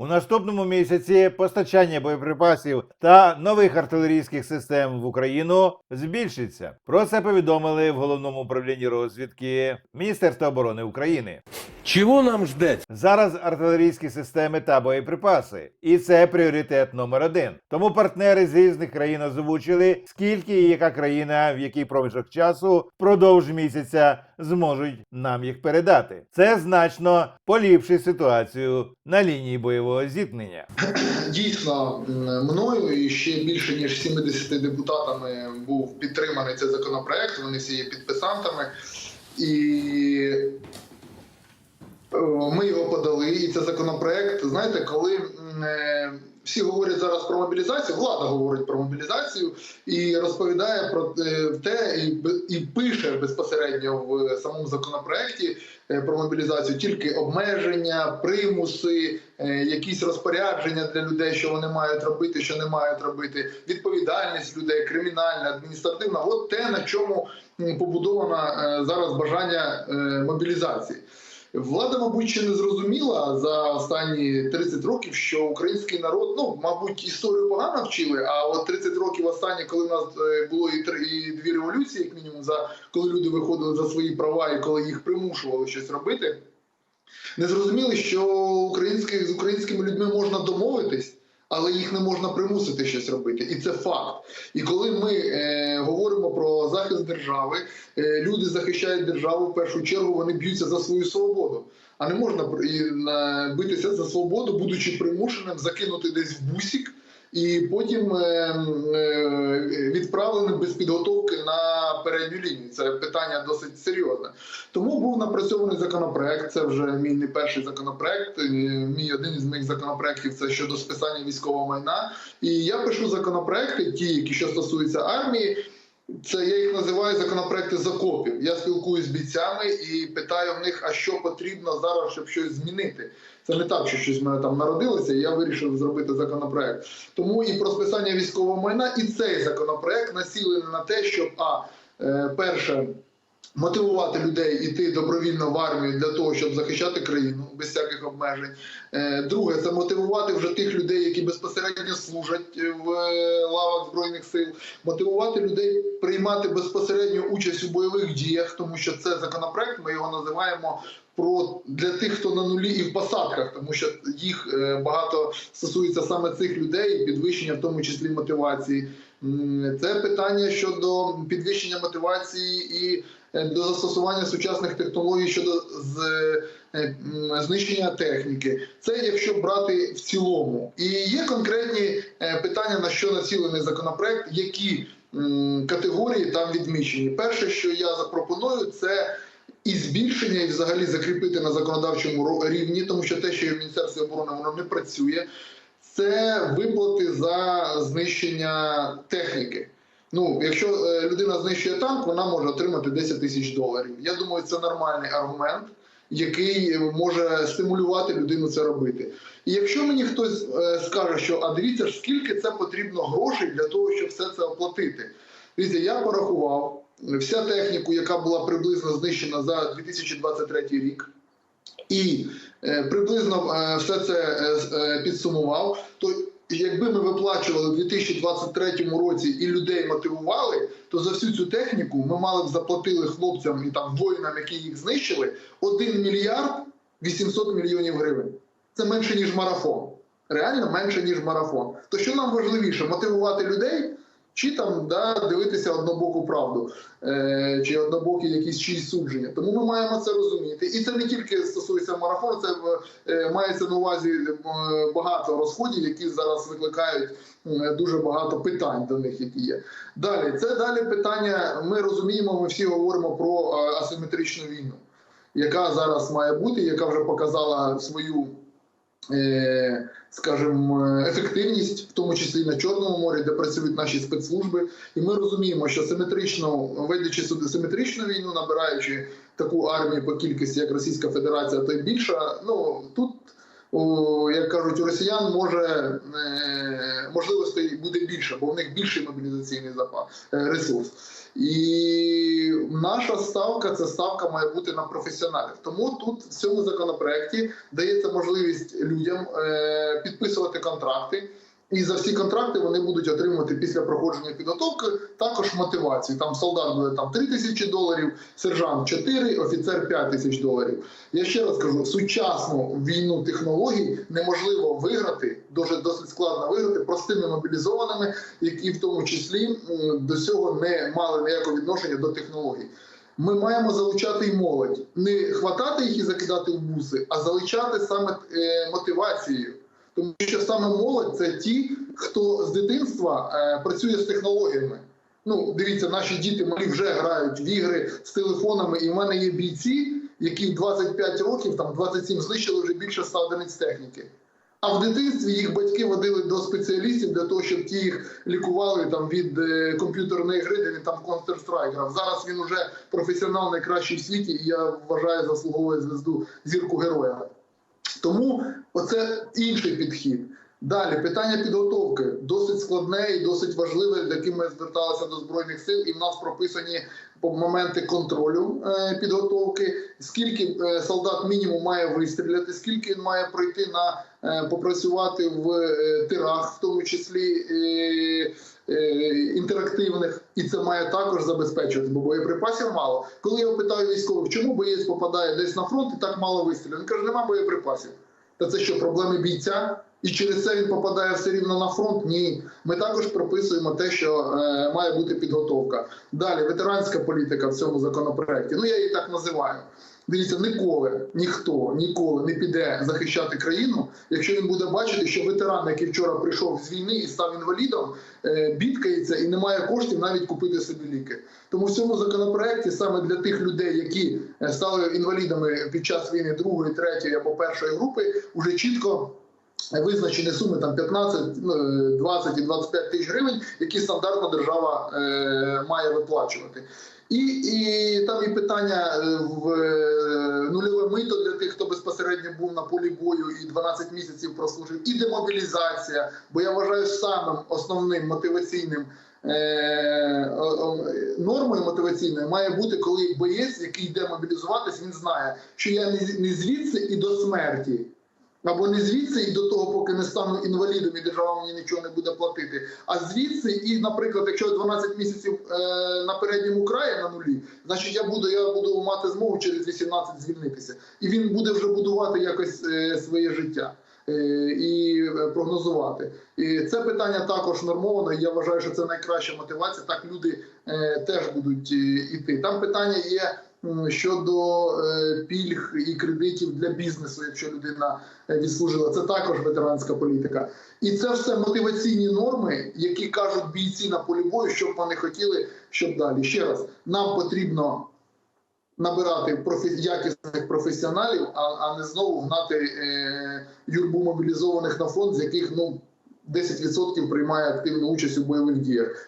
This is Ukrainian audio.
У наступному місяці постачання боєприпасів та нових артилерійських систем в Україну збільшиться. Про це повідомили в головному управлінні розвідки Міністерства оборони України. Чего нам ждать? Зараз артилерійські системи та боєприпаси, і це пріоритет номер один. Тому партнери з різних країн озвучили, скільки і яка країна в який проміжок часу впродовж місяця зможуть нам їх передати. Це значно поліпшить ситуацію на лінії бойового зіткнення. Дійсно, мною і ще більше ніж 70 депутатами був підтриманий цей законопроект. Вони всі є підписантами. І е, ми його подали. І це законопроект. Знаєте, коли е, всі говорять зараз про мобілізацію, влада говорить про мобілізацію і розповідає про е, те, і, і пише безпосередньо в самому законопроекті е, про мобілізацію тільки обмеження, примуси, е, якісь розпорядження для людей, що вони мають робити, що не мають робити, відповідальність людей, кримінальна, адміністративна. От те, на чому побудовано зараз бажання мобілізації. Влада, мабуть, ще не зрозуміла за останні 30 років, що український народ, ну мабуть, історію погано вчили. А от 30 років останні, коли в нас е, було і три і дві революції, як мінімум, за коли люди виходили за свої права і коли їх примушували щось робити, не зрозуміли, що українських з українськими людьми можна домовитись. Але їх не можна примусити щось робити, і це факт. І коли ми е, говоримо про захист держави, е, люди захищають державу в першу чергу, вони б'ються за свою свободу. А не можна битися за свободу, будучи примушеним закинути десь в бусік і потім е, е, відправленим без підготовки на передню лінію. Це питання досить серйозне. Тому був напрацьований законопроект. Це вже мій не перший законопроект. Мій один із моїх законопроектів це щодо списання військового майна. І я пишу законопроекти, ті, які що стосуються армії. Це я їх називаю законопроекти закопів. Я спілкуюсь з бійцями і питаю в них, а що потрібно зараз, щоб щось змінити. Це не так, що щось в мене там народилося, і я вирішив зробити законопроект. Тому і про списання військового майна, і цей законопроект націлений на те, щоб а перше. Мотивувати людей іти добровільно в армію для того, щоб захищати країну без всяких обмежень. Е, Друге, це мотивувати вже тих людей, які безпосередньо служать в е, лавах збройних сил, мотивувати людей приймати безпосередньо участь у бойових діях, тому що це законопроект. Ми його називаємо про для тих, хто на нулі і в посадках, тому що їх е, багато стосується саме цих людей, підвищення, в тому числі мотивації. Це питання щодо підвищення мотивації і е, до застосування сучасних технологій щодо е, знищення техніки. Це якщо брати в цілому. І є конкретні е, питання, на що націлений законопроект, які категорії там відмічені. Перше, що я запропоную, це і збільшення, і взагалі закріпити на законодавчому рівні, тому що те, що є в Міністерстві оборони, воно не працює. Це виплати за знищення техніки. Ну, якщо е, людина знищує танк, вона може отримати 10 тисяч доларів. Я думаю, це нормальний аргумент, який може стимулювати людину це робити. І якщо мені хтось е, скаже, що а дивіться скільки це потрібно грошей для того, щоб все це оплатити. Дивіться, я порахував вся техніку, яка була приблизно знищена за 2023 рік, і е, приблизно е, все це е, підсумував, то якби ми виплачували у 2023 році і людей мотивували, то за всю цю техніку ми мали б заплатили хлопцям і там воїнам, які їх знищили, 1 мільярд 800 мільйонів гривень. Це менше ніж марафон. Реально менше ніж марафон. То що нам важливіше мотивувати людей? Чи там да, дивитися однобоку правду, е, чи однобокі якісь чиїсь судження. Тому ми маємо це розуміти. І це не тільки стосується марафону, це е, мається на увазі е, багато розходів, які зараз викликають дуже багато питань до них, які є. Далі, це далі питання. Ми розуміємо, ми всі говоримо про е, асиметричну війну, яка зараз має бути, яка вже показала свою. Е, Скажімо, е, ефективність, в тому числі на Чорному морі, де працюють наші спецслужби, і ми розуміємо, що симетрично ведучи симетричну війну, набираючи таку армію по кількості, як Російська Федерація, то й більша. Ну тут у, як кажуть, у росіян може е, можливостей буде більше, бо в них більший мобілізаційний запас ресурс. І наша ставка це ставка має бути на професіоналів. Тому тут в цьому законопроекті дається можливість людям е, підписувати контракти. І за всі контракти вони будуть отримувати після проходження підготовки також мотивацію. Там солдат буде там 3 тисячі доларів, сержант 4, офіцер 5 тисяч доларів. Я ще раз кажу: сучасну війну технологій неможливо виграти, дуже досить складно виграти простими мобілізованими, які в тому числі до цього не мали ніякого відношення до технологій. Ми маємо залучати і молодь, не хватати їх і закидати в буси, а залучати саме е, мотивацією. Тому що саме молодь це ті, хто з дитинства е, працює з технологіями. Ну, дивіться, наші діти малі вже грають в ігри з телефонами, і в мене є бійці, які в 25 років, там 27 знищили вже більше 100 одиниць техніки. А в дитинстві їх батьки водили до спеціалістів для того, щоб ті їх лікували там від е, комп'ютерної гри, де він там Counter-Strike грав. Зараз він уже професіонал найкращий в світі, і я вважаю, заслуговує звезду зірку героя. Тому оце інший підхід. Далі питання підготовки досить складне і досить важливе, з яким ми зверталися до збройних сил, і в нас прописані моменти контролю е, підготовки. Скільки е, солдат мінімум має вистріляти, скільки він має пройти на попрацювати в е, тирах, в тому числі е, е, інтерактивних, і це має також забезпечувати, бо боєприпасів мало. Коли я питаю військових, чому боєць попадає десь на фронт і так мало вистрілів, він каже, нема боєприпасів. Та це що, проблеми бійця? І через це він попадає все рівно на фронт? Ні. Ми також прописуємо те, що е, має бути підготовка. Далі ветеранська політика в цьому законопроекті. Ну я її так називаю. Дивіться, ніколи ніхто ніколи не піде захищати країну, якщо він буде бачити, що ветеран, який вчора прийшов з війни і став інвалідом, е, бідкається і не має коштів навіть купити собі ліки. Тому в цьому законопроекті саме для тих людей, які е, стали інвалідами під час війни другої, третьої або першої групи, уже чітко. Визначені суми там 15, ну, 20 і 25 тисяч гривень, які стандартна держава е, має виплачувати. І, і там і питання е, в е, нульове мито для тих, хто безпосередньо був на полі бою і 12 місяців прослужив, і демобілізація. Бо я вважаю самим основним мотиваційним е, нормою мотиваційною має бути, коли боєць, який йде мобілізуватись, він знає, що я не звідси і до смерті. Або не звідси і до того, поки не стану інвалідом, і держава мені нічого не буде платити. А звідси, і, наприклад, якщо я 12 місяців е, на передньому краї на нулі, значить я буду, я буду мати змогу через 18 звільнитися. І він буде вже будувати якось е, своє життя. е, І е, прогнозувати. І це питання також нормовано. і Я вважаю, що це найкраща мотивація. Так люди е, теж будуть е, іти. Там питання є щодо е, пільг і кредитів для бізнесу, якщо людина е, відслужила. Це також ветеранська політика. І це все мотиваційні норми, які кажуть бійці на полі бою, що б вони хотіли, щоб далі. Ще раз, нам потрібно набирати профі... якісних професіоналів, а, а не знову гнати е... юрбу мобілізованих на фронт, з яких ну 10% приймає активну участь у бойових діях.